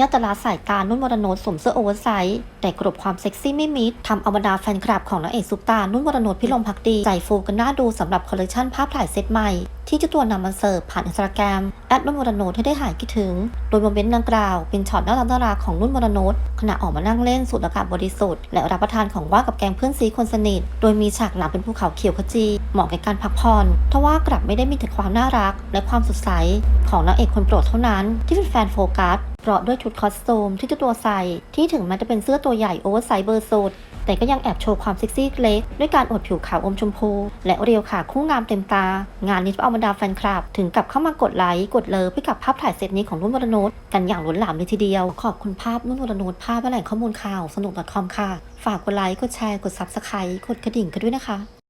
ญาตลาสายตานุ่นวรนนท์สวมเสื้อโอเวอร์ไซส์แต่กรบความเซ็กซี่ไม่มิดทำเอาบรรดาแฟนคลับของนางเอกซุปตา นุ่นวรนนท์พิลมพักดี ใจฟูกันน่าดูสำหรับคอลเลคชันภาพถ่ายเซตใหม่ ที่เจ้าตัวนำมาเสิร์ฟผ่านอินสตาแกรมแอดนุ่นวรนุชให้ได้หายคิดถึง โดยโมเมนต์ดังกล่าวเป็นช็อตน่ารักน่ารักของนุ่นวรนุชขณะออกมานั่งเล่นสูดอากาศบริสุทธิ์และรับประทานของว่างกับแกงเพื่อนซีคนสนิท โดยมีฉากหลังเป็นภูเขาเขียวขจี เหมาะแก่การพักผ่อนทว่ากลับไม่ได้มีแต่ความน่ารัก และความสดใสของนางเอกคนโปรดเท่านั้น ที่เป็นแฟนโฟกัสเพราะด้วยชุดคอสตูมที่เจ้าตัวใส่ที่ถึงแม้จะเป็นเสื้อตัวใหญ่โอเวอร์ไซส์เบอร์สุด แต่ก็ยังแอบโชว์ความเซ็กซี่เล็ก ด้วยการอวดผิวขาวอมชมพู และเรียวขาคู่งามเต็มตา งานนี้ทำเอาบรรดาแฟนคลับ ถึงกับเข้ามากดไลค์กดเลิฟให้กับภาพถ่ายเซตนี้ของนุ่นวรนุชกันอย่างล้นหลามเลยทีเดียว ขอบคุณภาพนุ่นวรนุชภาพและแหล่งข้อมูลข่าวสนุก .com ค่ะ ฝากกดไลค์กดแชร์กด subscribe กดกระดิ่งกันด้วยนะคะ